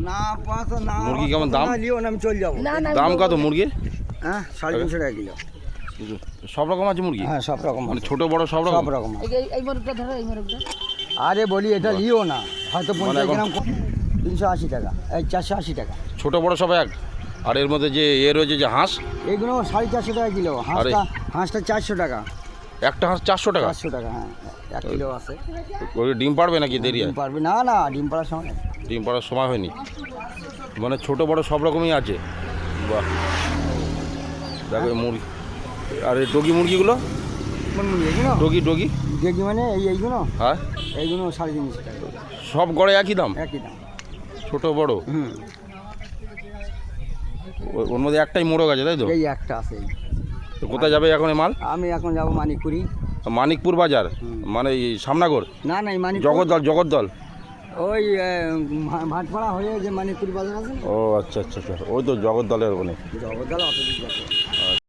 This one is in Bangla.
না পাঁচশো না মুরগি কেমন দাম? লিও না আমি চলে যাব। দাম কত মুরগির? হ্যাঁ সাড়ে তিনশো টাকা কিলো। সব রকম আছে মুরগি? হ্যাঁ সব রকম মানে। ছোট বড় সব রকম? সব রকম এই- এই- এই ধরো এই মোরগটা। আরে বলি এটা লিও না। হয়তো পঞ্চাশ মানে এখন- গ্রাম তিনশো আশি টাকা। এই চারশো আশি টাকা। ছোট বড় সব এক? আর এর মধ্যে যে এ রয়েছে যে হাঁস? এগুলো সাড়ে চারশো টাকা কিলো। হাঁসটা হাঁসটা চারশো টাকা। একটা হাঁস চারশো টাকা? চারশো টাকা হ্যাঁ এক কিলো আছে। ডিম পারবে নাকি দেরি ডিম পারবে। না না ডিম পাড়ার সময়। ডিম পাড়ার সময় হয়নি। মানে ছোট বড় সব রকমই আছে। বাহ। দেখো মুরগি। আর এই ডগি মুরগিগুলো? Doggy doggy? দেখি মানে এই এইগুলো? হ্যাঁ। এইগুলো সাড়ে তিনশো টাকা। সব গড়ে একই দাম? একই দাম। ছোট বড়? হুম। ওর মধ্যে একটাই মোড়ক আছে তাই তো? এই একটা আছে। তো কোথায় যাবে এখন মাল? আমি এখন যাব মানিকপুরি মানিকপুর বাজার? মানে এই সামনাগর না না জগদ্দল জগদ্দল? ওই ভাটপাড়া হয়ে যে মানিকপুরি বাজার আছে ও আচ্ছা আচ্ছা আচ্ছা। ওই তো জগদ্দলের ওখানে জগদ্দল অত।